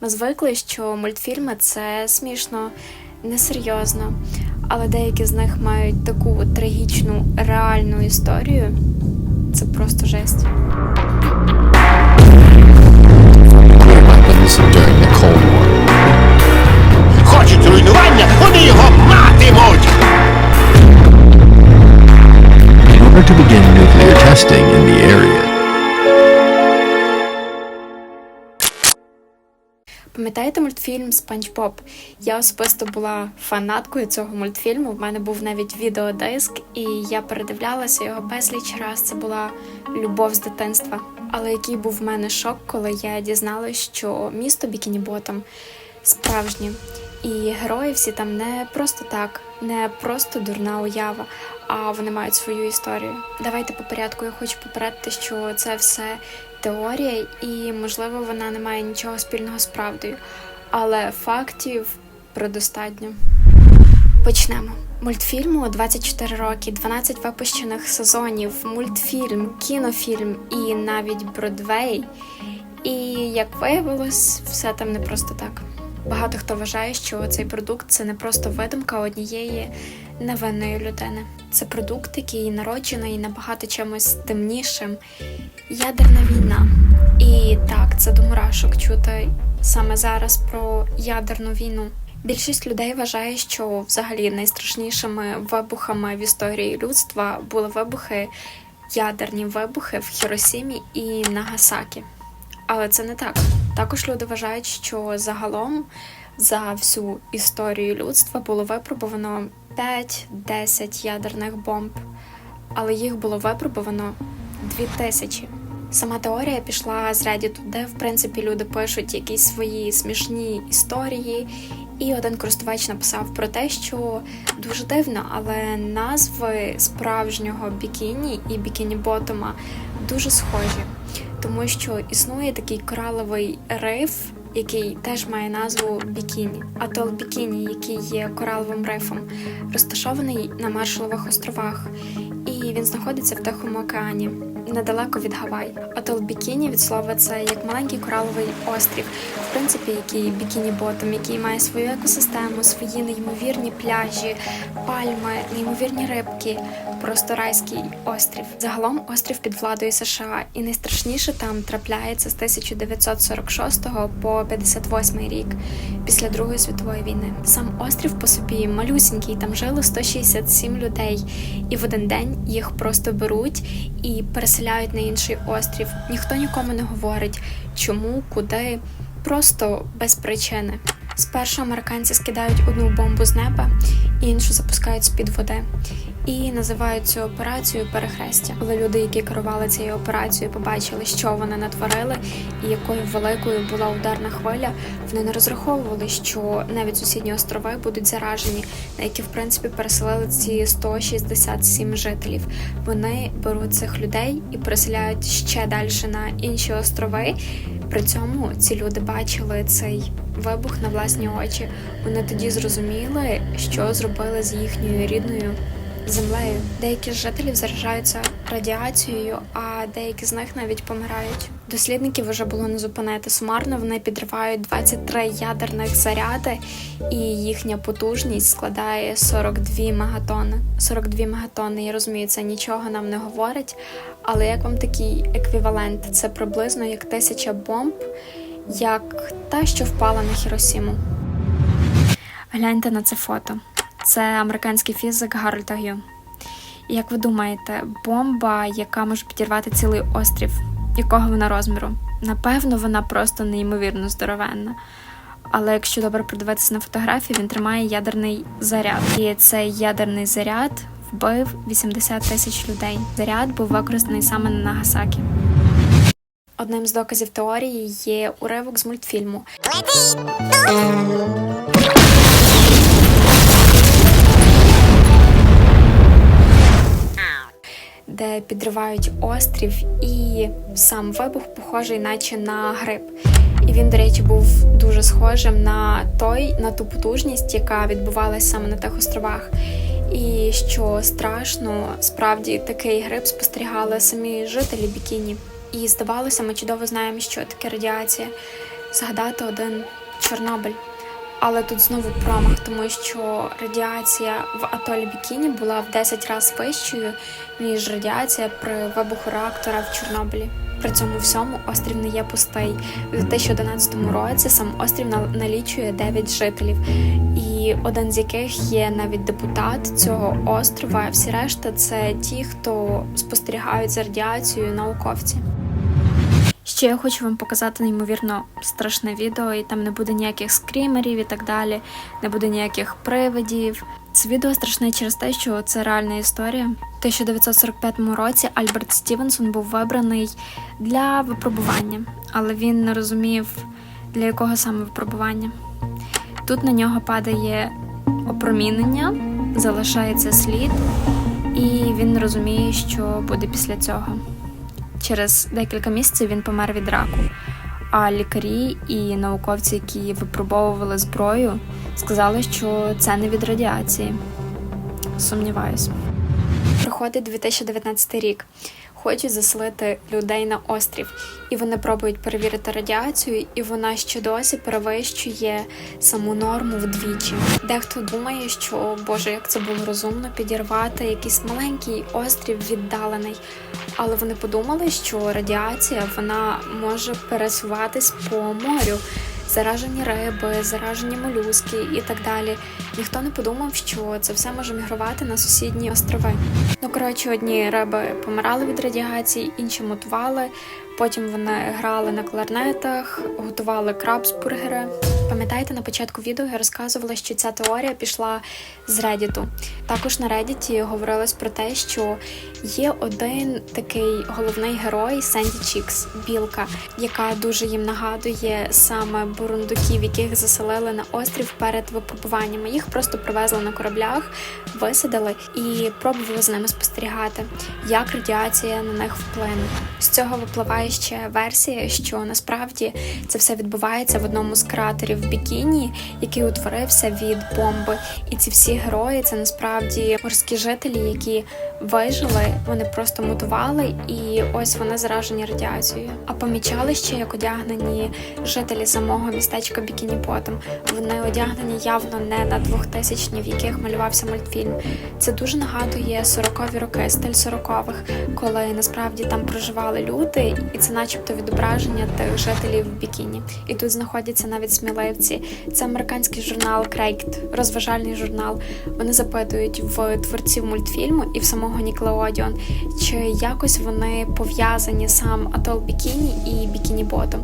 Ми звикли, що мультфільми це смішно, несерйозно, але деякі з них мають таку трагічну реальну історію. Це просто жесть. Хочуть руйнування, вони його матимуть! In order to begin nuclear testing in the area, Пам'ятаєте мультфільм Спанч Боб? Я особисто була фанаткою цього мультфільму. В мене був навіть відеодиск, і я передивлялася його безліч раз. Це була любов з дитинства. Але який був в мене шок, коли я дізналась, що місто Бікіні Ботом справжнє. І герої всі там не просто так, не просто дурна уява, а вони мають свою історію. Давайте по порядку. Я хочу попередити, що це все теорія, і можливо вона не має нічого спільного з правдою, але фактів предостатньо. Почнемо. Мультфільму 24 роки, 12 випущених сезонів, мультфільм, кінофільм і навіть Бродвей. І як виявилось, все там не просто так. Багато хто вважає, що цей продукт це не просто видумка однієї невинної людини. Це продукт, який народжений набагато чимось темнішим. Ядерна війна. І так, це до мурашок чути саме зараз про ядерну війну. Більшість людей вважає, що взагалі найстрашнішими вибухами в історії людства були вибухи, ядерні вибухи в Хіросімі і Нагасакі. Але це не так. Також люди вважають, що загалом за всю історію людства було випробовано 5-10 ядерних бомб, але їх було випробовано 2000. Сама теорія пішла з Reddit, де в принципі люди пишуть якісь свої смішні історії. І один користувач написав про те, що дуже дивно, але назви справжнього бікіні і бікіні ботома дуже схожі, тому що існує такий кораловий риф, який теж має назву Бікіні. Атол Бікіні, який є кораловим рифом, розташований на Маршалових островах, і він знаходиться в Тихому океані. Недалеко від Гавай. Атол Бікіні від слова це як маленький кораловий острів, в принципі, який бікіні ботом, який має свою екосистему, свої неймовірні пляжі, пальми, неймовірні рибки, просто райський острів. Загалом острів під владою США, і найстрашніше там трапляється з 1946 по 58 рік після Другої світової війни. Сам острів по собі малюсінький, там жило 167 людей, і в один день їх просто беруть і переселяють на інший острів. Ніхто нікому не говорить, чому, куди, просто без причини. Спершу американці скидають одну бомбу з неба, іншу запускають з-під води. І називають цю операцію перехрестя. Коли люди, які керували цією операцією, побачили, що вони натворили, і якою великою була ударна хвиля, вони не розраховували, що навіть сусідні острови будуть заражені, на які в принципі переселили ці 167 жителів. Вони беруть цих людей і переселяють ще далі на інші острови. При цьому ці люди бачили цей вибух на власні очі. Вони тоді зрозуміли, що зробили з їхньою рідною землею. Деякі з жителів заражаються радіацією, а деякі з них навіть помирають. Дослідників вже було не зупинити. Сумарно вони підривають 23 ядерних заряди, і їхня потужність складає 42 мегатони. 42 мегатони. Я розумію, це нічого нам не говорить. Але як вам такий еквівалент? Це приблизно як тисяча бомб, як та, що впала на Хіросіму. Гляньте на це фото. Це американський фізик Гарольд Агю. Як ви думаєте, бомба, яка може підірвати цілий острів, якого вона розміру? Напевно, вона просто неймовірно здоровенна. Але якщо добре придивитися на фотографії, він тримає ядерний заряд. І цей ядерний заряд вбив 80 тисяч людей. Заряд був використаний саме на Нагасакі. Одним з доказів теорії є уривок з мультфільму, де підривають острів, і сам вибух похожий, наче на гриб. І він, до речі, був дуже схожим на той, на ту потужність, яка відбувалася саме на тих островах. І що страшно, справді такий гриб спостерігали самі жителі Бікіні. І здавалося, ми чудово знаємо, що таке радіація. згадати один Чорнобиль. Але тут знову промах, тому що радіація в атолі Бікіні була в 10 разів вищою, ніж радіація при вибуху реактора в Чорнобилі. При цьому всьому острів не є пустий. У 2011 році сам острів нал- налічує 9 жителів, і один з яких є навіть депутат цього острова. Всі решта це ті, хто спостерігають за радіацією науковці. Ще я хочу вам показати неймовірно страшне відео, і там не буде ніяких скрімерів і так далі, не буде ніяких привидів. Це відео страшне через те, що це реальна історія. В 1945 році Альберт Стівенсон був вибраний для випробування, але він не розумів, для якого саме випробування. Тут на нього падає опромінення, залишається слід, і він розуміє, що буде після цього. Через декілька місяців він помер від раку. А лікарі і науковці, які випробовували зброю, сказали, що це не від радіації. Сумніваюсь. Проходить 2019 рік. Хочуть заселити людей на острів, і вони пробують перевірити радіацію, і вона ще досі перевищує саму норму вдвічі. Дехто думає, що Боже, як це було розумно підірвати якийсь маленький острів віддалений. Але вони подумали, що радіація вона може пересуватись по морю. Заражені риби, заражені молюски і так далі. Ніхто не подумав, що це все може мігрувати на сусідні острови. Ну коротше, одні риби помирали від радіації, інші мутували. Потім вони грали на кларнетах, готували крабсбургери. Пам'ятаєте, на початку відео я розказувала, що ця теорія пішла з Reddit. Також на Reddit говорилось про те, що є один такий головний герой Сенді Чікс, білка, яка дуже їм нагадує саме бурундуків, яких заселили на острів перед випробуваннями. Їх просто привезли на кораблях, висадили і пробували з ними спостерігати, як радіація на них вплине. З цього випливає ще версія, що насправді це все відбувається в одному з кратерів Бікіні, який утворився від бомби. І ці всі герої це насправді морські жителі, які вижили, вони просто мутували, і ось вони заражені радіацією. А помічали ще, як одягнені жителі самого містечка Бікіні Ботом. Вони одягнені явно не на 2000-ні, в яких малювався мультфільм. Це дуже нагадує 40-ві роки, стиль 40-х, коли насправді там проживали люди, і це, начебто, відображення тих жителів в Бікіні. І тут знаходяться навіть сміливці. Це американський журнал Крейкт, розважальний журнал. Вони запитують в творців мультфільму і в самого Ніклеодіон, чи якось вони пов'язані сам Атол Бікіні і Бікіні Ботом.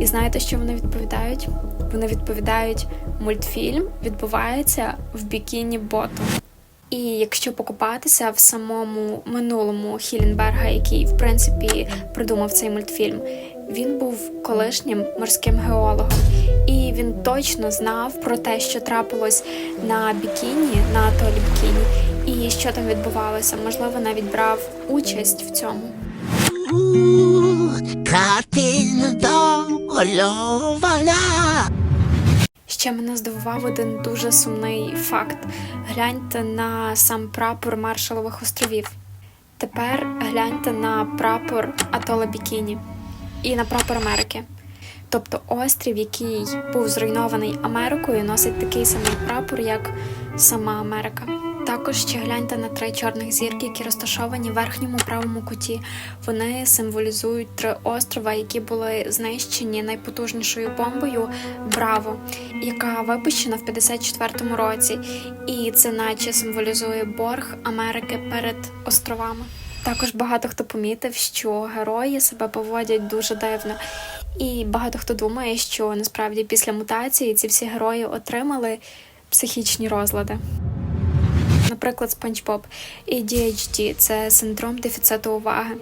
І знаєте, що вони відповідають? Вони відповідають: мультфільм відбувається в Бікіні Ботом. І якщо покопатися в самому минулому Хіленберга, який в принципі придумав цей мультфільм, він був колишнім морським геологом, і він точно знав про те, що трапилось на бікіні, на атолі бікіні, і що там відбувалося. Можливо, навіть брав участь в цьому. Ще мене здивував один дуже сумний факт. Гляньте на сам прапор Маршалових островів. Тепер гляньте на прапор Атола Бікіні і на прапор Америки. Тобто острів, який був зруйнований Америкою, носить такий самий прапор, як сама Америка. Також ще гляньте на три чорних зірки, які розташовані в верхньому правому куті. Вони символізують три острова, які були знищені найпотужнішою бомбою Браво, яка випущена в 54-му році. І це наче символізує борг Америки перед островами. Також багато хто помітив, що герої себе поводять дуже дивно. І багато хто думає, що насправді після мутації ці всі герої отримали психічні розлади. Наприклад, Спанч Боб ADHD – це синдром дефіциту уваги.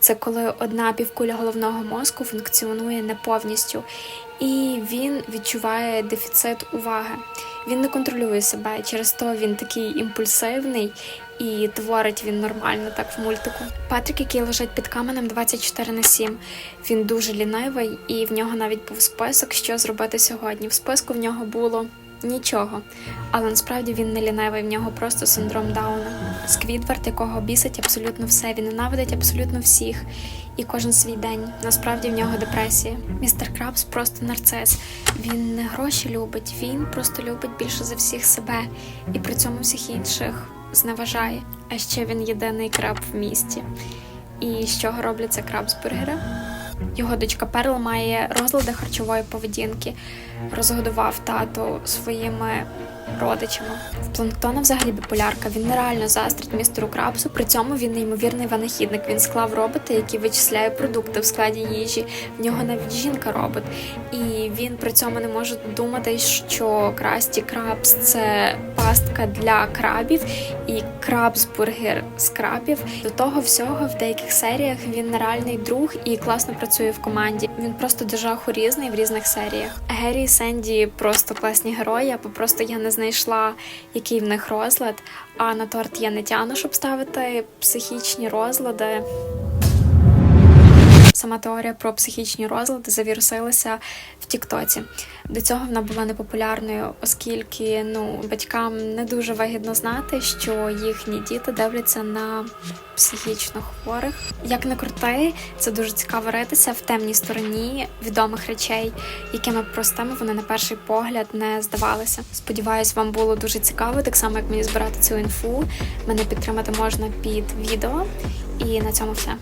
Це коли одна півкуля головного мозку функціонує не повністю, і він відчуває дефіцит уваги. Він не контролює себе, через то він такий імпульсивний і творить він нормально так в мультику. Патрік, який лежить під каменем 24 на 7, він дуже лінивий, і в нього навіть був список, що зробити сьогодні. В списку в нього було нічого. Але насправді він не лінивий, в нього просто синдром Дауна. Сквідвард, якого бісить абсолютно все, він ненавидить абсолютно всіх. І кожен свій день. Насправді в нього депресія. Містер Крабс просто нарцис. Він не гроші любить, він просто любить більше за всіх себе і при цьому всіх інших зневажає. А ще він єдиний краб в місті. І з чого робляться крабсбургери? Його дочка Перл має розлади харчової поведінки. Розгодував тату своїми родичами. В планктона взагалі біполярка. Він нереально заздрить містеру Крабсу. При цьому він неймовірний винахідник. Він склав робота, який вичисляє продукти в складі їжі. В нього навіть жінка робот. І він при цьому не може думати, що Красті Крабс це пастка для крабів і крабсбургер з крабів. До того всього в деяких серіях він нереальний друг і класно працює в команді. Він просто дуже ахурізний в різних серіях. Геррі і Сенді просто класні герої, або просто я не знайшла, який в них розлад. А на торт я не тяну, щоб ставити психічні розлади. Сама теорія про психічні розлади завірусилася в Тіктоці. До цього вона була непопулярною, оскільки ну батькам не дуже вигідно знати, що їхні діти дивляться на психічно хворих. Як не крути, це дуже цікаво ритися в темній стороні відомих речей, якими простими вони на перший погляд не здавалися. Сподіваюсь, вам було дуже цікаво, так само як мені збирати цю інфу. Мене підтримати можна під відео. І на цьому все.